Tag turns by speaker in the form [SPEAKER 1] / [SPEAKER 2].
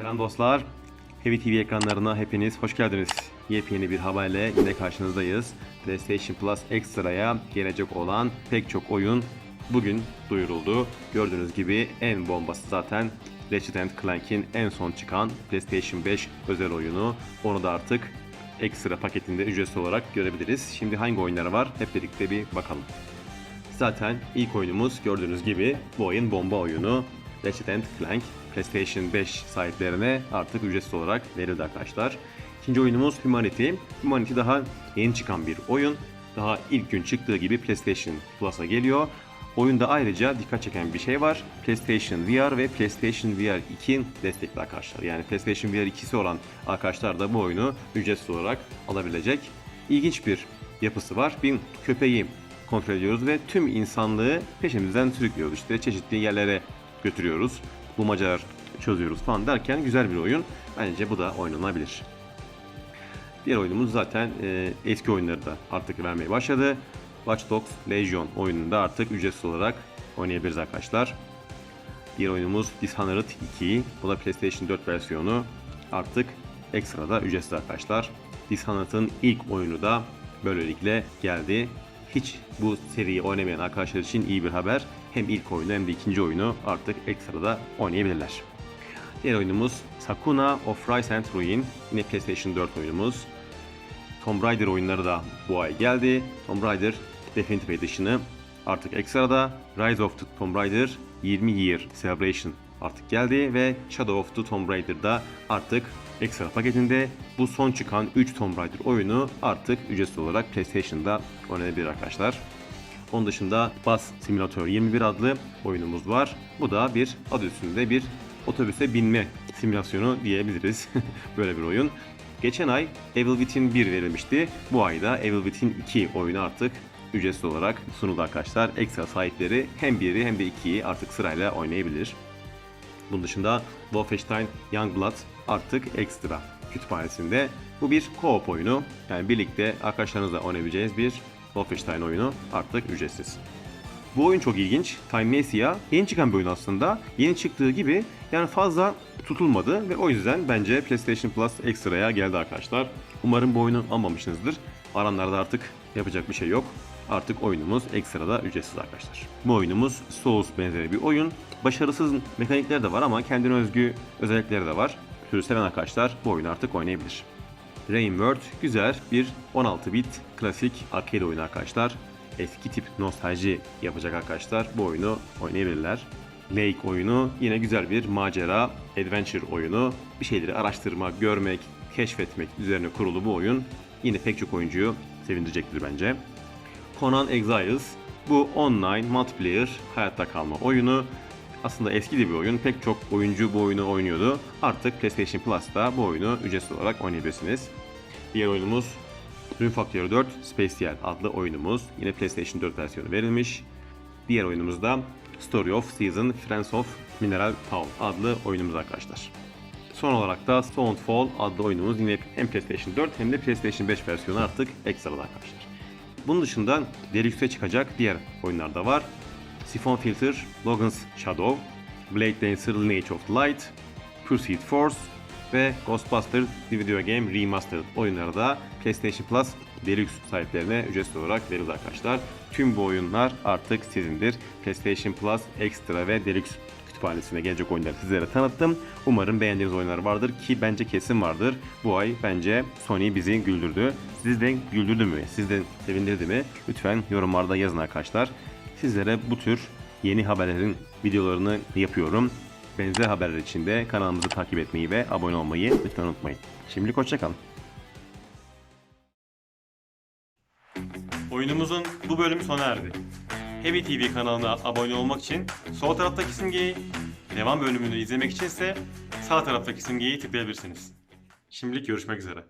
[SPEAKER 1] Selam dostlar. Heavy TV ekranlarına hepiniz hoş geldiniz. Yepyeni bir haberle yine karşınızdayız. PlayStation Plus Extra'ya gelecek olan pek çok oyun bugün duyuruldu. Gördüğünüz gibi en bombası zaten Ratchet Clank'in en son çıkan PlayStation 5 özel oyunu. Onu da artık ekstra paketinde ücretsiz olarak görebiliriz. Şimdi hangi oyunlar var hep birlikte bir bakalım. Zaten ilk oyunumuz gördüğünüz gibi bu oyun bomba oyunu. Ratchet Clank PlayStation 5 sahiplerine artık ücretsiz olarak verildi arkadaşlar. İkinci oyunumuz Humanity. Humanity daha yeni çıkan bir oyun. Daha ilk gün çıktığı gibi PlayStation Plus'a geliyor. Oyunda ayrıca dikkat çeken bir şey var. PlayStation VR ve PlayStation VR 2 destekli arkadaşlar. Yani PlayStation VR 2'si olan arkadaşlar da bu oyunu ücretsiz olarak alabilecek. İlginç bir yapısı var. Bir köpeği kontrol ediyoruz ve tüm insanlığı peşimizden sürüklüyoruz. İşte çeşitli yerlere götürüyoruz. Bulmacalar çözüyoruz falan derken güzel bir oyun. Bence bu da oynanabilir. Diğer oyunumuz zaten e, eski oyunları da artık vermeye başladı. Watch Dogs Legion oyununda artık ücretsiz olarak oynayabiliriz arkadaşlar. Diğer oyunumuz Dishonored 2. Bu da PlayStation 4 versiyonu. Artık ekstrada ücretsiz arkadaşlar. Dishonored'ın ilk oyunu da böylelikle geldi. Hiç bu seriyi oynamayan arkadaşlar için iyi bir haber. Hem ilk oyunu hem de ikinci oyunu artık ekstrada oynayabilirler. Diğer oyunumuz Sakuna of Rise and Ruin. Yine PlayStation 4 oyunumuz. Tomb Raider oyunları da bu ay geldi. Tomb Raider Definitive Edition'ı artık ekstrada. Rise of the Tomb Raider 20 Year Celebration artık geldi ve Shadow of the Tomb Raider'da artık ekstra paketinde bu son çıkan 3 Tomb Raider oyunu artık ücretsiz olarak PlayStation'da oynanabilir arkadaşlar. Onun dışında Bus Simulator 21 adlı oyunumuz var. Bu da bir adı üstünde bir otobüse binme simülasyonu diyebiliriz. Böyle bir oyun. Geçen ay Evil Within 1 verilmişti. Bu ayda Evil Within 2 oyunu artık ücretsiz olarak sunuldu arkadaşlar. Ekstra sahipleri hem biri hem de 2'yi artık sırayla oynayabilir. Bunun dışında Wolfenstein Youngblood artık ekstra kütüphanesinde. Bu bir co-op oyunu. Yani birlikte arkadaşlarınızla oynayabileceğiniz bir Wolfenstein oyunu artık ücretsiz. Bu oyun çok ilginç. Time Messiah yeni çıkan bir oyun aslında. Yeni çıktığı gibi yani fazla tutulmadı ve o yüzden bence PlayStation Plus ekstraya geldi arkadaşlar. Umarım bu oyunu almamışsınızdır. Aranlarda artık yapacak bir şey yok. Artık oyunumuz ekstrada ücretsiz arkadaşlar. Bu oyunumuz Souls benzeri bir oyun. Başarısız mekanikleri de var ama kendine özgü özellikleri de var. Türü seven arkadaşlar bu oyunu artık oynayabilir. Rain World güzel bir 16 bit klasik arcade oyunu arkadaşlar. Eski tip nostalji yapacak arkadaşlar bu oyunu oynayabilirler. Lake oyunu yine güzel bir macera, adventure oyunu. Bir şeyleri araştırmak, görmek, keşfetmek üzerine kurulu bu oyun. Yine pek çok oyuncuyu sevindirecektir bence. Conan Exiles bu online multiplayer hayatta kalma oyunu. Aslında eski de bir oyun. Pek çok oyuncu bu oyunu oynuyordu. Artık PlayStation Plus'ta bu oyunu ücretsiz olarak oynayabilirsiniz. Diğer oyunumuz Rune Factory 4 Special adlı oyunumuz. Yine PlayStation 4 versiyonu verilmiş. Diğer oyunumuz da Story of Season Friends of Mineral Town adlı oyunumuz arkadaşlar. Son olarak da Stonefall adlı oyunumuz yine hem PlayStation 4 hem de PlayStation 5 versiyonu artık ekstrada arkadaşlar. Bunun dışında Deluxe'e çıkacak diğer oyunlar da var. Siphon Filter, Logan's Shadow, Blade Dancer Lineage of Light, Pursuit Force ve Ghostbusters The Video Game Remastered oyunları da PlayStation Plus Deluxe sahiplerine ücretsiz olarak verildi arkadaşlar. Tüm bu oyunlar artık sizindir. PlayStation Plus Extra ve Deluxe kütüphanesine gelecek oyunları sizlere tanıttım. Umarım beğendiğiniz oyunlar vardır ki bence kesin vardır. Bu ay bence Sony bizi güldürdü. Siz de güldürdü mü? Siz de sevindirdi mi? Lütfen yorumlarda yazın arkadaşlar. Sizlere bu tür yeni haberlerin videolarını yapıyorum. Benzer haberler için de kanalımızı takip etmeyi ve abone olmayı lütfen unutmayın. Şimdilik hoşçakalın.
[SPEAKER 2] Oyunumuzun bu bölümü sona erdi. Heavy TV kanalına abone olmak için sol taraftaki simgeyi, devam bölümünü izlemek için ise sağ taraftaki simgeyi tıklayabilirsiniz. Şimdilik görüşmek üzere.